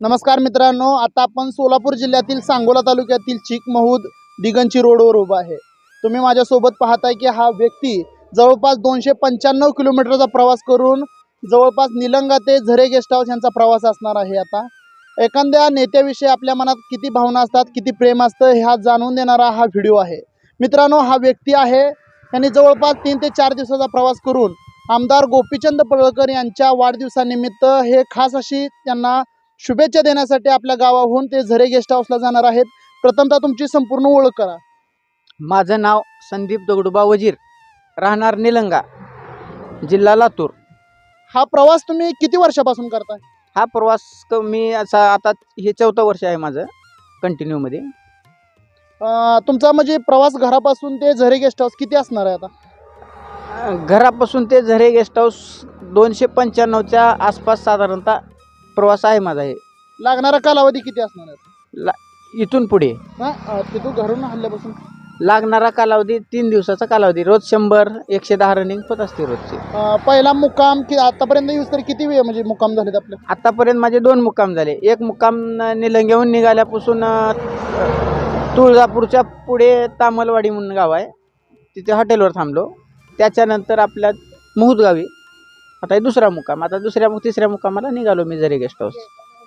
नमस्कार मित्रांनो आता आपण सोलापूर जिल्ह्यातील सांगोला तालुक्यातील चिकमहूद दिगंची रोडवर उभा आहे. तुम्ही माझ्यासोबत पाहताय की हा व्यक्ती जवळपास दोनशे पंच्याण्णव किलोमीटरचा प्रवास करून जवळपास निलंगा ते झरे गेस्ट हाऊस यांचा प्रवास असणार आहे आता. एखाद्या नेत्याविषयी आपल्या मनात किती भावना असतात किती प्रेम असतं ह्या जाणून देणारा हा व्हिडिओ आहे. मित्रांनो हा व्यक्ती आहे त्यांनी जवळपास तीन ते चार दिवसाचा प्रवास करून आमदार गोपीचंद पडळकर यांच्या वाढदिवसानिमित्त हे खास अशी त्यांना शुभेच्छा देण्यासाठी आपल्या गावाहून ते झरे गेस्ट हाऊसला जाणार आहेत. प्रथमतः तुमची संपूर्ण ओळख करा. माझं नाव संदीप दगडूबा वजीर. राहणार निलंगा जिल्हा लातूर. हा प्रवास तुम्ही किती वर्षापासून करताय? हा प्रवास क- मी असा आता हे चौथं वर्ष आहे माझं कंटिन्यूमध्ये अं, तुमचा म्हणजे प्रवास घरापासून ते झरे गेस्ट हाऊस किती असणार आहे आता? अं, घरापासून ते झरे गेस्ट हाऊस दोनशे पंच्याण्णवच्या आसपास साधारणतः प्रवास आहे माझा हे. लागणारा कालावधी किती असणार आहे? इथून पुढे. हा, अं, तिथून घरून हल्ल्यापासून लागणारा कालावधी तीन दिवसाचा कालावधी. रोज शंभर एकशे दहा रनिंग होत असते रोजची. अं, पहिला मुक्काम की आतापर्यंत यूज तर किती वेळ म्हणजे मुक्काम झालेत आपले? आतापर्यंत माझे दोन मुक्काम झाले. एक मुक्काम न- निलंग्याहून निघाल्यापासून अं, तुळजापूरच्या पुढे तामलवाडी म्हणून गाव आहे. तिथे हॉटेलवर थांबलो. त्याच्यानंतर आपल्या मुहूद गावी आता हे दुसरा मुक्काम. आता दुसऱ्या तिसऱ्या मुक्कामाला निघालो मी जरी गेस्ट हाऊस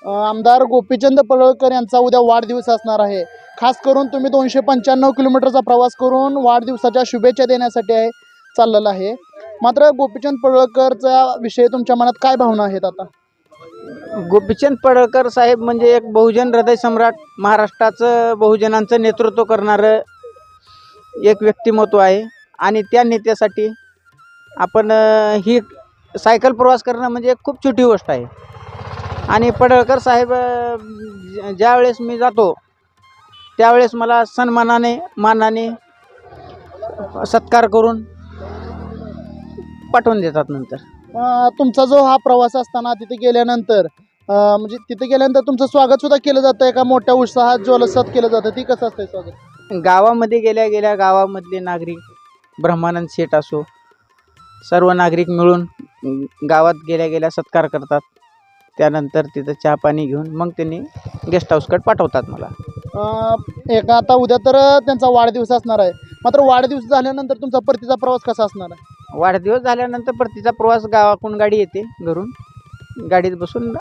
आमदार गोपीचंद पडळकर यांचा उद्या वाढदिवस असणार आहे. खास करून तुम्ही दोनशे पंच्याण्णव किलोमीटरचा प्रवास करून वाढदिवसाच्या शुभेच्छा देण्यासाठी आहे चाललेला आहे. मात्र गोपीचंद पडळकरचा विषय तुमच्या मनात काय भावना आहेत आता? गोपीचंद पडळकर साहेब म्हणजे एक बहुजन हृदय सम्राट महाराष्ट्राचं बहुजनांचं नेतृत्व करणारं एक व्यक्तिमत्व आहे. आणि त्या नेत्यासाठी आपण ही सायकल प्रवास करणं म्हणजे एक खूप छोटी गोष्ट आहे. आणि पडळकर साहेब ज्यावेळेस मी जातो त्यावेळेस मला सन्मानाने मानाने सत्कार करून पाठवून देतात नंतर. अं, तुमचा जो हा प्रवास असताना तिथे गेल्यानंतर अं, म्हणजे तिथे गेल्यानंतर तुमचं स्वागत सुद्धा केलं जातं आहे का? मोठ्या उत्साहात जोलसत केलं जातं ती कसं असतंय स्वागत? गावामध्ये गेल्या गेल्या गावामधले नागरिक ब्रह्मानंद शेठ असो सर्व नागरिक मिळून गावात गेल्या गेल्या सत्कार करतात. त्यानंतर तिथं चहा पाणी घेऊन मग त्यांनी गेस्ट हाऊसकडे पाठवतात मला. एक आता उद्या तर त्यांचा वाढदिवस असणार आहे. मात्र वाढदिवस झाल्यानंतर तुमचा परतीचा प्रवास कसा असणार आहे? वाढदिवस झाल्यानंतर परतीचा प्रवास गावाकडून गाडी येते घरून. गाडीत बसून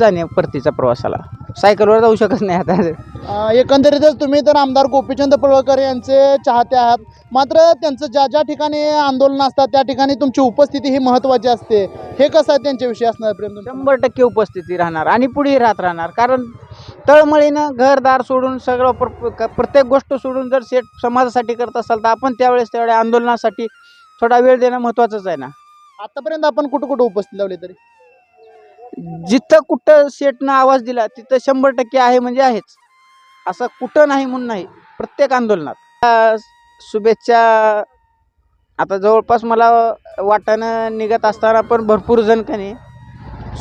जाणे परतीचा प्रवासाला. सायकलवर जाऊ शकत नाही आता. अं, एकंदरीतच तुम्ही तर आमदार गोपीचंद पडळकर यांचे चाहते आहात. मात्र त्यांचं ज्या ज्या ठिकाणी आंदोलन असतात त्या ठिकाणी तुमची उपस्थिती ही महत्त्वाची असते. हे कसं आहे त्यांच्याविषयी असणार प्रेम तुमचं? शंभर टक्के उपस्थिती राहणार आणि पुढेही राहत राहणार. कारण तळमळीनं घरदार सोडून सगळं प्र क- प्रत्येक गोष्ट सोडून जर शेत समाजासाठी करत असाल तर आपण त्यावेळेस तेवढ्या आंदोलनासाठी थोडा वेळ देणं महत्त्वाचंच आहे ना. आतापर्यंत आपण कुठं कुठं उपस्थित लावली तरी? जिथं कुठं शेटनं आवाज दिला तिथं शंभर टक्के आहे म्हणजे आहेच. असं कुठं नाही म्हणून नाही प्रत्येक आंदोलनात. शुभेच्छा. आता जवळपास मला वाटानं निघत असताना पण भरपूर जण कने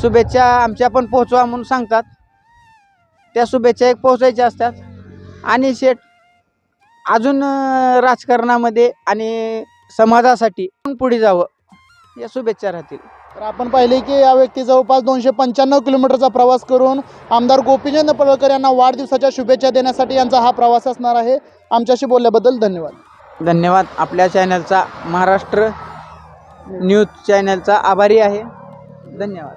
शुभेच्छा आमच्या पण पोहोचवा म्हणून सांगतात. त्या शुभेच्छा एक पोहोचायच्या असतात. आणि शेट अजून राजकारणामध्ये आणि समाजासाठी पुढे जावं. या शुभेच्छा राहतील. तर आपण पाहिले की या व्यक्ती जवळपास दोनशे पंच्याण्णव किलोमीटरचा प्रवास करून आमदार गोपीचंद पडळकर यांना वाढदिवसाच्या शुभेच्छा देण्यासाठी यांचा हा प्रवास असणार आहे. आमच्याशी बोलल्याबद्दल धन्यवाद. धन्यवाद. आपल्या चॅनलचा महाराष्ट्र न्यूज चॅनलचा आभारी आहे. धन्यवाद.